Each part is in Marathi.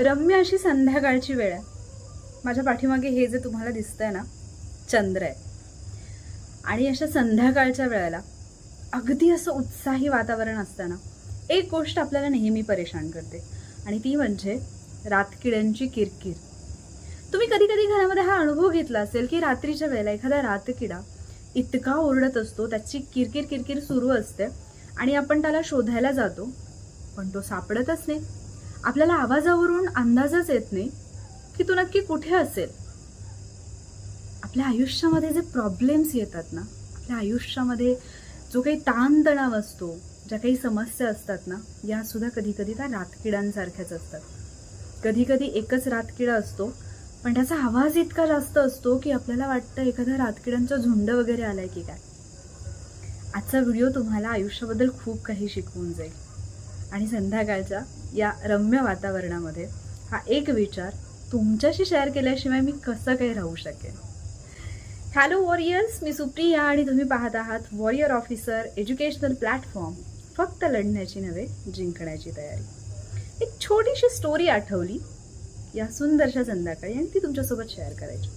रम्य अशी संध्याकाळची वेळ आहे. माझ्या पाठीमागे हे जे तुम्हाला दिसतंय ना चंद्र आहे. आणि अशा संध्याकाळच्या वेळेला अगदी असं उत्साही वातावरण असताना एक गोष्ट आपल्याला नेहमी परेशान करते. आणि ती म्हणजे रातकिड्यांची किरकिर. तुम्ही कधी कधी घरामध्ये हा अनुभव घेतला असेल की रात्रीच्या वेळेला एखादा रातकिडा इतका ओरडत असतो त्याची किरकिर किरकिर सुरू असते आणि आपण त्याला शोधायला जातो पण तो सापडतच नाही. आपल्याला आवाजावरून अंदाजच येत नाही की तो नक्की कुठे असेल. आपल्या आयुष्यामध्ये जे प्रॉब्लेम्स येतात ना आपल्या आयुष्यामध्ये जो काही ताणतणाव असतो ज्या काही समस्या असतात ना या सुद्धा कधी कधी त्या रातकिड्यांसारख्याच असतात. कधी कधी एकच रातकिडा असतो पण त्याचा आवाज इतका जास्त असतो की आपल्याला वाटतं एखाद्या रातकिड्यांचा झुंड वगैरे आलाय की काय. आजचा व्हिडिओ तुम्हाला आयुष्याबद्दल खूप काही शिकवून जाईल. आणि संध्याकाळच्या या रम्य वातावरणामध्ये हा एक विचार तुमच्याशी शेअर केल्याशिवाय मी कसं काही राहू शकेन? हॅलो वॉरियर्स मी सुप्रिया आणि तुम्ही पाहत आहात वॉरियर ऑफिसर एज्युकेशनल प्लॅटफॉर्म फक्त लढण्याची नव्हे जिंकण्याची तयारी. एक छोटीशी स्टोरी आठवली या सुंदरशा संध्याकाळी आणि ती तुमच्यासोबत शेअर करायची.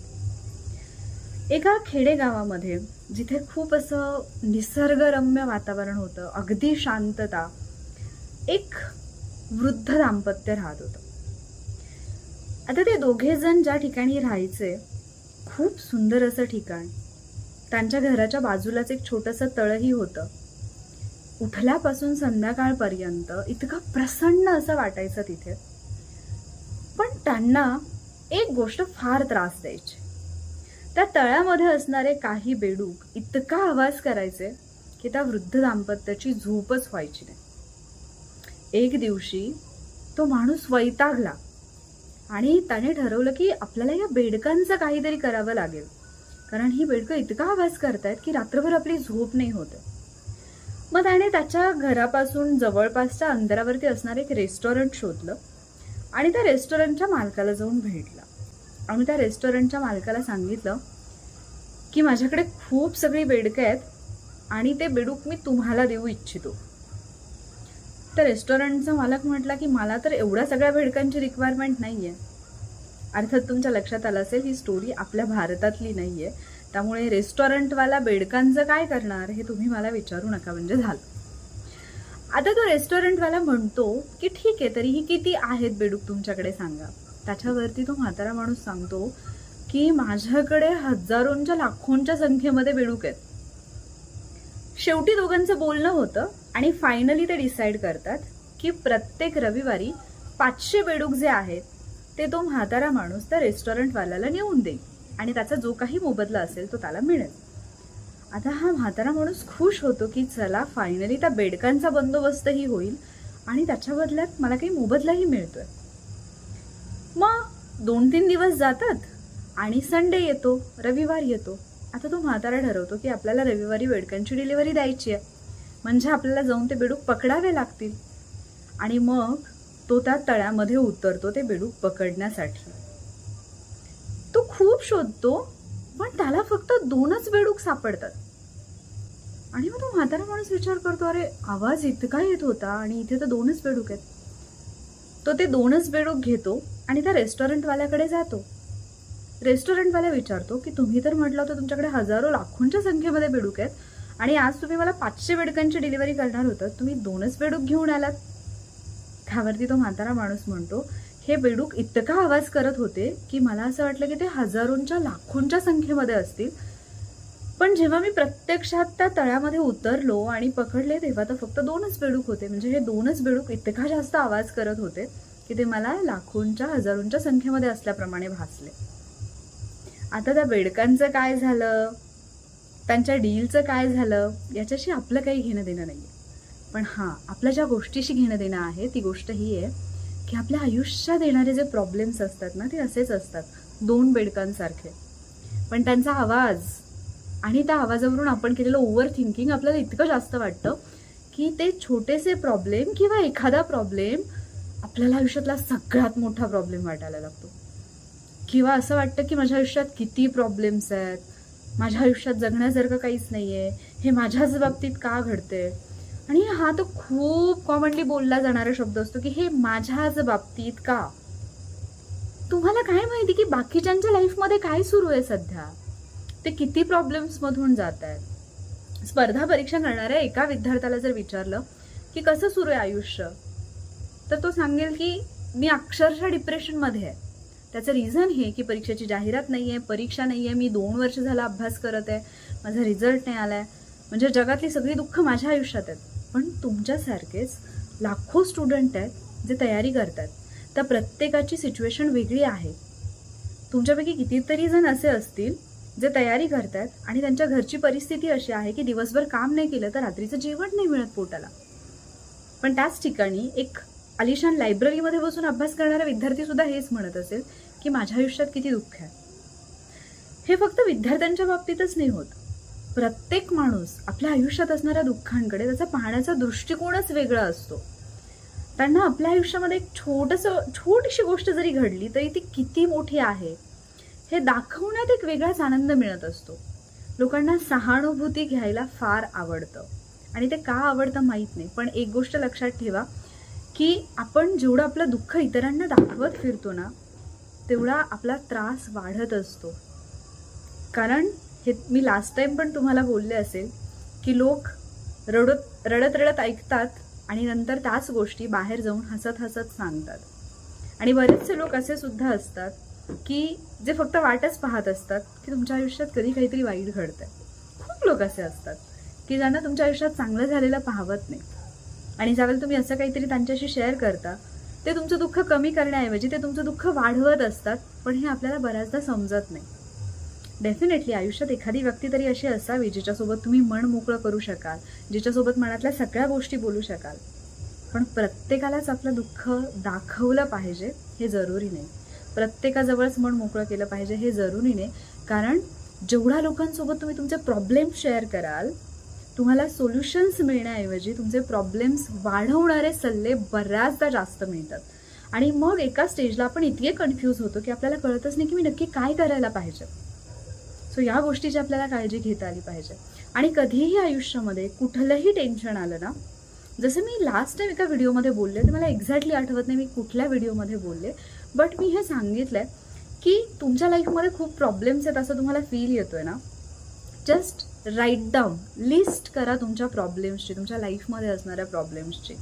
एका खेडेगावामध्ये जिथे खूप असं निसर्गरम्य वातावरण होतं अगदी शांतता एक वृद्ध दाम्पत्य राहत होतं. आता ते दोघे जण ज्या ठिकाणी राहायचे खूप सुंदर असं ठिकाण. त्यांच्या घराच्या बाजूलाच एक छोटंसं तळही होतं. उठल्यापासून संध्याकाळपर्यंत इतकं प्रसन्न असं वाटायचं तिथे. पण त्यांना एक गोष्ट फार त्रास द्यायची. त्या तळ्यामध्ये असणारे काही बेडूक इतका आवाज करायचे की त्या वृद्ध दाम्पत्याची झोपच व्हायची नाही. एक दिवशी तो माणूस वैतागला आणि त्याने ठरवलं की आपल्याला या बेडकांचं काहीतरी करावं लागेल. कारण ही बेडकं इतका आवाज करतायत की रात्रभर आपली झोप नाही होत. मग त्याने त्याच्या घरापासून जवळपासच्या अंतरावरती असणारं एक रेस्टॉरंट शोधलं आणि त्या रेस्टॉरंटच्या मालकाला जाऊन भेटला. आणि त्या रेस्टॉरंटच्या मालकाला सांगितलं की माझ्याकडे खूप सगळी बेडकं आहेत आणि ते बेडूक मी तुम्हाला देऊ इच्छितो. तर रेस्टॉरंटचा मालक म्हटला की मला तर एवढ्या सगळ्या बेडकांची रिक्वायरमेंट नाही आहे अर्थात तुमच्या लक्षात आलं असेल ही स्टोरी आपल्या भारतातली नाही आहे त्यामुळे रेस्टॉरंटवाला बेडकांचं काय करणार हे तुम्ही मला विचारू नका म्हणजे झालं. आता तो रेस्टॉरंटवाला म्हणतो की ठीक आहे तरीही किती आहेत बेडूक तुमच्याकडे सांगा. त्याच्यावरती तो म्हातारा माणूस सांगतो की माझ्याकडे हजारोंच्या लाखोंच्या संख्येमध्ये बेडूक आहेत. शेवटी दोघांचं बोलणं होतं आणि फायनली ते डिसाईड करतात की प्रत्येक रविवारी पाचशे बेडूक जे आहेत ते तो म्हातारा माणूस त्या रेस्टॉरंटवाल्याला नेऊन देईल आणि त्याचा जो काही मोबदला असेल तो त्याला मिळेल. आता हा म्हातारा माणूस खुश होतो की चला फायनली त्या बेडकांचा बंदोबस्तही होईल आणि त्याच्या बदल्यात मला काही मोबदलाही मिळतोय. मग दोन तीन दिवस जातात आणि संडे येतो रविवार येतो. आता तो म्हातारा ठरवतो की आपल्याला रविवारी बेडकांची डिलिव्हरी द्यायची आहे. म्हणजे आपल्याला जाऊन ते बेडूक पकडावे लागतील. आणि मग तो त्या तळ्यामध्ये उतरतो ते बेडूक पकडण्यासाठी. तो खूप शोधतो पण त्याला फक्त दोनच बेडूक सापडतात. आणि मग तो म्हातारा माणूस विचार करतो अरे आवाज इतका येत होता आणि इथे तर दोनच बेडूक आहेत. तो ते दोनच बेडूक घेतो आणि त्या रेस्टॉरंटवाल्याकडे जातो. रेस्टॉरंटवाला विचारतो की तुम्ही तर म्हटलं होतं तुमच्याकडे हजारो लाखोंच्या संख्येमध्ये बेडूक आहेत आणि आज तुम्ही मला पाचशे बेडकांची डिलिव्हरी करणार होतं तुम्ही दोनच बेडूक घेऊन आलात. त्यावरती तो म्हातारा माणूस म्हणतो हे बेडूक इतका आवाज करत होते की मला असं वाटलं की ते हजारोंच्या लाखोंच्या संख्येमध्ये असतील. पण जेव्हा मी प्रत्यक्षात त्या तळ्यामध्ये उतरलो आणि पकडले तेव्हा तर फक्त दोनच बेडूक होते. म्हणजे हे दोनच बेडूक इतका जास्त आवाज करत होते की ते मला लाखोंच्या हजारोंच्या संख्येमध्ये असल्याप्रमाणे भासले. आता त्या बेडकांचं काय झालं? त्यांच्या डीलचं काय झालं? याच्याशी आपलं काही घेणं देणं नाही पण हां आपल्या ज्या गोष्टीशी घेणं देणं आहे ती गोष्ट ही आहे की आपल्या आयुष्यात येणारे जे प्रॉब्लेम्स असतात ना ते असेच असतात. दोन बेडकांसारखे. पण त्यांचा आवाज आणि त्या आवाजावरून आपण केलेलं ओव्हर थिंकिंग आपल्याला इतकं जास्त वाटतं की ते छोटेसे प्रॉब्लेम किंवा एखादा प्रॉब्लेम आपल्याला आयुष्यातला सगळ्यात मोठा प्रॉब्लेम वाटायला लागतो. किंवा असं वाटतं की माझ्या आयुष्यात किती प्रॉब्लेम्स आहेत? माझ्या आयुष्यात जगण्यासारखं काहीच नाही आहे हे माझ्याच बाबतीत का घडते आणि हा तो खूप कॉमनली बोलला जाणारा शब्द असतो की हे माझ्याच बाबतीत का? तुम्हाला काय माहिती की बाकीच्यांच्या लाईफमध्ये काय सुरू आहे सध्या? ते किती प्रॉब्लेम्समधून जात आहेत? स्पर्धा परीक्षा करणाऱ्या एका विद्यार्थ्याला जर विचारलं की कसं सुरू आहे आयुष्य? तर तो सांगेल की मी अक्षरशः डिप्रेशनमध्ये आहे. त्याचं रिझन हे की परीक्षेची जाहिरात नाही आहे परीक्षा नाही आहे मी दोन वर्ष झाला अभ्यास करत आहे माझा रिझल्ट नाही आला आहे म्हणजे जगातली सगळी दुःख माझ्या आयुष्यात आहेत. पण तुमच्यासारखेच लाखो स्टुडंट आहेत जे तयारी करतात त्या प्रत्येकाची सिच्युएशन वेगळी आहे. तुमच्यापैकी कितीतरी जण असे असतील जे तयारी करतात आणि त्यांच्या घरची परिस्थिती अशी आहे की दिवसभर काम नाही केलं तर रात्रीचं जेवण नाही मिळत पोटाला. पण त्याच ठिकाणी एक आलिशान लायब्ररीमध्ये बसून अभ्यास करणारा विद्यार्थी सुद्धा हेच म्हणत असेल की माझ्या आयुष्यात किती दुःख आहे. हे फक्त विद्यार्थ्यांच्या बाबतीतच नाही होत. प्रत्येक माणूस आपल्या आयुष्यात असणाऱ्या दुःखांकडे त्याचा पाहण्याचा दृष्टिकोनच वेगळा असतो. त्यांना आपल्या आयुष्यामध्ये एक छोटंसं छोटीशी गोष्ट जरी घडली तरी ती किती मोठी आहे हे दाखवण्यात एक वेगळाच आनंद मिळत असतो. लोकांना सहानुभूती घ्यायला फार आवडतं. आणि ते का आवडतं माहीत नाही पण एक गोष्ट लक्षात ठेवा की आपण जेवढं आपलं दुःख इतरांना दाखवत फिरतो ना तेवढा आपला त्रास वाढत असतो. कारण हे मी लास्ट टाईम पण तुम्हाला बोलले असेल की लोक रडत रडत रडत ऐकतात आणि नंतर त्याच गोष्टी बाहेर जाऊन हसत हसत सांगतात. आणि बरेचसे लोक असे सुद्धा असतात की जे फक्त वाटच पाहत असतात की तुमच्या आयुष्यात कधी काहीतरी वाईट घडतं खूप लोक असे असतात की ज्यांना तुमच्या आयुष्यात चांगलं झालेलं पाहवत नाही आणि ज्यावेळेला तुम्ही असं काहीतरी त्यांच्याशी शेअर करता ते तुमचं दुःख कमी करण्याऐवजी ते तुमचं दुःख वाढवत असतात पण हे आपल्याला बऱ्याचदा समजत नाही. डेफिनेटली आयुष्यात एखादी व्यक्ती तरी अशी असावी जिच्यासोबत तुम्ही मन मोकळं करू शकाल जिच्यासोबत मनातल्या सगळ्या गोष्टी बोलू शकाल. पण प्रत्येकालाच आपलं दुःख दाखवलं पाहिजे हे जरुरी नाही. प्रत्येकाजवळच मन मोकळं केलं पाहिजे हे जरुरी नाही. कारण जेवढ्या लोकांसोबत तुम्ही तुमचे प्रॉब्लेम्स शेअर कराल तुम्हाला सोल्युशन्स मिळण्याऐवजी तुमचे प्रॉब्लेम्स वाढवणारे सल्ले बऱ्याचदा जास्त मिळतात. आणि मग एका स्टेजला आपण इतके कन्फ्यूज होतो की आपल्याला कळतच नाही की मी नक्की काय करायला पाहिजे. सो या गोष्टीची आपल्याला काळजी घेता आली पाहिजे. आणि कधीही आयुष्यामध्ये कुठलंही टेन्शन आलं ना जसं मी लास्ट टाइम एका व्हिडिओमध्ये बोलले ते मला एक्झॅक्टली आठवत नाही मी कुठल्या व्हिडिओमध्ये बोलले बट मी हे सांगितलं आहे की तुमच्या लाईफमध्ये खूप प्रॉब्लेम्स आहेत असं तुम्हाला फील येतोय ना. जस्ट राईट डाऊन लिस्ट करा तुमच्या प्रॉब्लेम्सची तुमच्या लाईफमध्ये असणाऱ्या प्रॉब्लेम्सची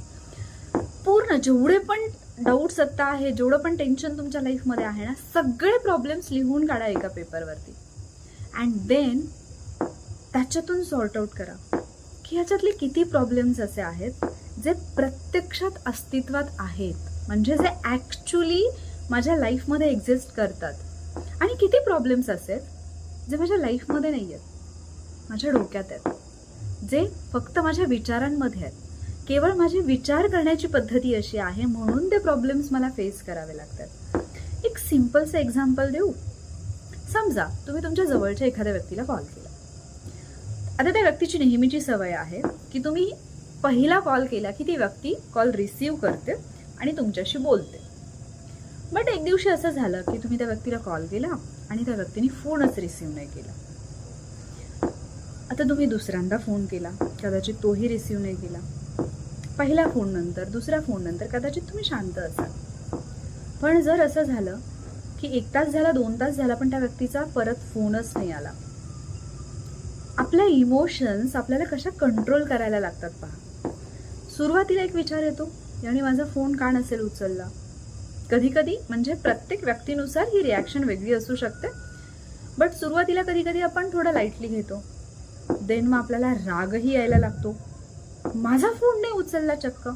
पूर्ण जेवढे पण डाऊट्स आत्ता आहे जेवढं पण टेन्शन तुमच्या लाईफमध्ये आहे ना सगळे प्रॉब्लेम्स लिहून काढा एका पेपरवरती अँड देन त्याच्यातून सॉर्ट आउट करा. की ह्याच्यातले किती प्रॉब्लेम्स असे आहेत जे प्रत्यक्षात अस्तित्वात आहेत. म्हणजे जे ॲक्च्युली माझ्या लाईफमध्ये एक्झिस्ट करतात. आणि किती प्रॉब्लेम्स असे आहेत जे माझ्या लाईफमध्ये नाही आहेत माझ्या डोक्यात आहेत. जे फक्त माझ्या विचारांमध्ये आहेत. केवळ माझे विचार करण्याची पद्धती अशी आहे म्हणून ते प्रॉब्लेम्स मला फेस करावे लागतात. एक सिम्पलचं एक्झाम्पल देऊ. समजा तुम्ही तुमच्या जवळच्या एखाद्या व्यक्तीला कॉल केला. आता त्या व्यक्तीची नेहमीची सवय आहे की तुम्ही पहिला कॉल केला की ती व्यक्ती कॉल रिसीव करते आणि तुमच्याशी बोलते. बट एक दिवशी असं झालं की तुम्ही त्या व्यक्तीला कॉल केला आणि त्या व्यक्तीने फोनच रिसीव नाही केला. आता तुम्ही दुसऱ्यांदा फोन केला. कदाचित तोही रिसीव नाही केला. पहिल्या फोन नंतर दुसऱ्या फोन नंतर कदाचित तुम्ही शांत असाल. पण जर असं झालं की एक तास झाला दोन तास झाला पण त्या व्यक्तीचा परत फोनच नाही आला. आपल्या इमोशन्स आपल्याला कशा कंट्रोल करायला लागतात पहा. सुरुवातीला एक विचार येतो याने माझा फोन का नसेल उचलला? कधी कधी म्हणजे प्रत्येक व्यक्तीनुसार ही रिॲक्शन वेगळी असू शकते. बट सुरुवातीला कधी कधी आपण थोडं लाईटली घेतो. देन मग आपल्याला रागही यायला लागतो. माझा फोन नाही उचलला चक्क.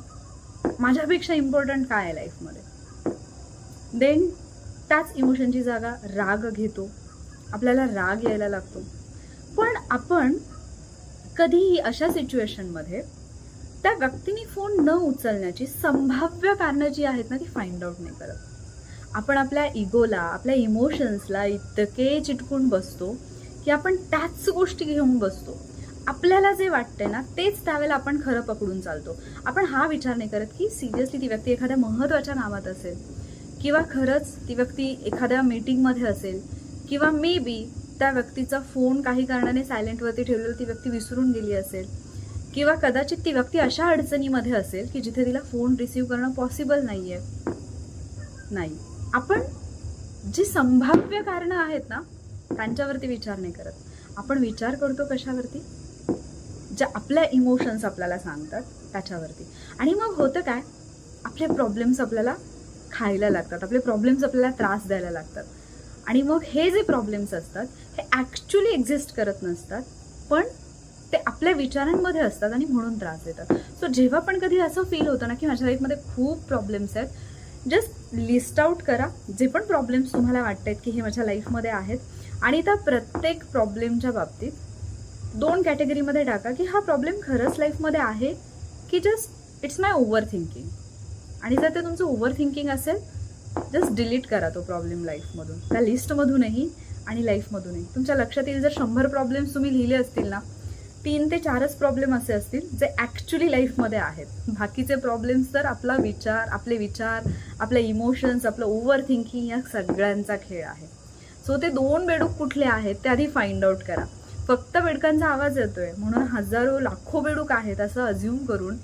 माझ्यापेक्षा इम्पॉर्टंट काय आहे लाईफमध्ये देन त्याच इमोशनची जागा राग घेतो. आपल्याला राग यायला लागतो. पण आपण कधीही अशा सिच्युएशनमध्ये त्या व्यक्तीने फोन न उचलण्याची संभाव्य कारणं जी आहेत ना ती फाइंड आउट नाही करत. आपण आपल्या इगोला आपल्या इमोशन्सला इतके चिटकून बसतो. की आपण त्याच गोष्टी घेऊन बसतो. आपल्याला जे वाटतंय ना तेच त्यावेळेला आपण खरं पकडून चालतो. आपण हा विचार नाही करत की सिरियसली ती व्यक्ती एखाद्या महत्त्वाच्या नावात असेल किंवा खरंच ती व्यक्ती एखाद्या मीटिंगमध्ये असेल किंवा मे बी त्या व्यक्तीचा फोन काही कारणाने सायलेंटवरती ठेवलेला ती व्यक्ती विसरून गेली असेल किंवा कदाचित ती व्यक्ती अशा अडचणीमध्ये असेल की जिथे तिला फोन रिसीव्ह करणं पॉसिबल नाही आहे नाही. आपण जी संभाव्य कारणं आहेत ना त्यांच्यावरती विचार नाही करत. आपण विचार करतो कशावरती? ज्या आपल्या इमोशन्स आपल्याला सांगतात त्याच्यावरती. आणि मग होतं काय? आपले प्रॉब्लेम्स आपल्याला खायला लागतात. आपले प्रॉब्लेम्स आपल्याला त्रास द्यायला लागतात. आणि मग हे जे प्रॉब्लेम्स असतात हे ॲक्च्युली एक्झिस्ट करत नसतात पण ते आपल्या विचारांमध्ये असतात आणि म्हणून त्रास देतात. सो जेव्हा पण कधी असं फील होतं ना की माझ्या लाईफमध्ये खूप प्रॉब्लेम्स आहेत जस्ट लिस्ट आउट करा जे पण प्रॉब्लेम्स तुम्हाला वाटत की हे माझ्या लाईफमध्ये आहेत आणि त्या प्रत्येक प्रॉब्लेमच्या बाबतीत दोन कॅटेगरीमध्ये टाका की हा प्रॉब्लेम खरंच लाईफमध्ये आहे की just it's my over thinking आणि जर ते तुमचं ओव्हर थिंकिंग असेल जस्ट डिलीट करा तो प्रॉब्लेम लाईफमधून त्या लिस्टमधूनही आणि लाईफमधूनही तुमच्या लक्षात येईल जर शंभर प्रॉब्लेम्स तुम्ही लिहिले असतील ना तीन ते चारच प्रॉब्लेम असे असतील जे ॲक्च्युली लाईफमध्ये आहेत. बाकीचे प्रॉब्लेम्स तर आपला विचार आपले विचार आपले इमोशन्स आपलं ओव्हर थिंकिंग या सगळ्यांचा खेळ आहे. सो ते दोन बेडूक कुठले आहेत ते आधी फाइंड आउट करा. फक्त बेडकांचा आवाज येतोय म्हणून हजारो लाखो बेडूक आहेत असं अज्युम करून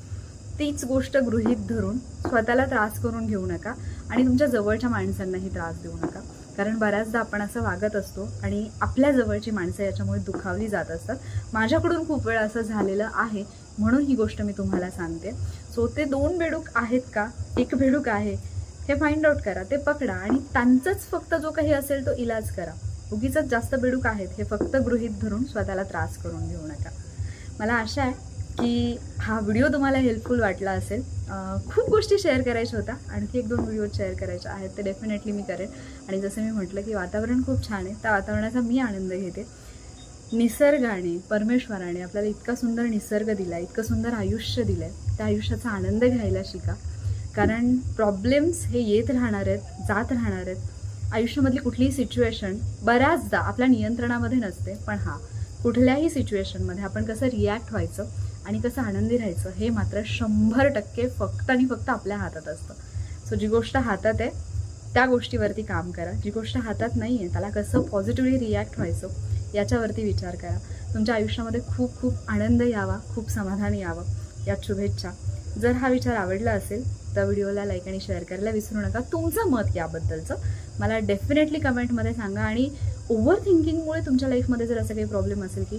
तीच गोष्ट गृहीत धरून स्वतःला त्रास करून घेऊ नका आणि तुमच्या जवळच्या माणसांनाही त्रास देऊ नका. कारण बऱ्याचदा आपण असं वागत असतो आणि आपल्या जवळची माणसं याच्यामुळे दुखावली जात असतात. माझ्याकडून खूप वेळा असं झालेलं आहे म्हणून ही गोष्ट मी तुम्हाला सांगते. सो ते दोन बेडूक आहेत का? एक बेडूक आहे. हे फाइंड आउट करा ते पकडा आणि त्यांचंच फक्त जो काही असेल तो इलाज करा. उगीच जास्त बेडूक आहेत हे फक्त गृहीत धरून स्वतःला त्रास करून घेऊ नका. मला आशा आहे की हा व्हिडिओ तुम्हाला हेल्पफुल वाटला असेल. खूप गोष्टी शेअर करायच्या होत्या. आणखी एक दोन व्हिडिओ शेअर करायच्या आहेत ते डेफिनेटली मी करेन आणि जसं मी म्हटलं की वातावरण खूप छान आहे त्या वातावरणाचा मी आनंद घेते. निसर्गाने परमेश्वराने आपल्याला इतका सुंदर निसर्ग दिला इतकं सुंदर आयुष्य दिलं आहे त्या आयुष्याचा आनंद घ्यायला शिका. कारण प्रॉब्लेम्स हे येत राहणार आहेत जात राहणार आहेत. आयुष्यामधली कुठलीही सिच्युएशन बऱ्याचदा आपल्या नियंत्रणामध्ये नसते पण हां कुठल्याही सिच्युएशनमध्ये आपण कसं रिॲक्ट व्हायचं आणि कसं आनंदी राहायचं हे मात्र शंभर टक्के फक्त आणि फक्त आपल्या हातात असतं. सो जी गोष्ट हातात आहे त्या गोष्टीवरती काम करा. जी गोष्ट हातात नाही आहे त्याला कसं पॉझिटिव्हली रिॲक्ट व्हायचं याच्यावरती विचार करा. तुमच्या आयुष्यामध्ये खूप खूप आनंद यावा खूप समाधान यावं. यात शुभेच्छा. जर हा विचार आवडला असेल तर व्हिडिओला लाईक आणि शेअर करायला विसरू नका. तुमचं मत याबद्दलचं मला डेफिनेटली कमेंटमध्ये सांगा आणि ओव्हर थिंकिंगमुळे तुमच्या लाईफमध्ये जर असं काही प्रॉब्लेम असेल की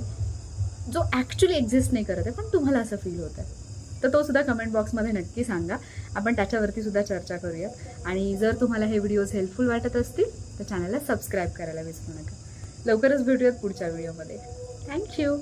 जो ॲक्च्युली एक्झिस्ट नाही करत आहे पण तुम्हाला असं फील होत आहे तर तो सुद्धा कमेंट बॉक्समध्ये नक्की सांगा. आपण त्याच्यावरती सुद्धा चर्चा करूया आणि जर तुम्हाला हे व्हिडिओज हेल्पफुल वाटत असतील तर चॅनलला सबस्क्राईब करायला विसरू नका. लवकरच भेटूयात पुढच्या व्हिडिओमध्ये थँक्यू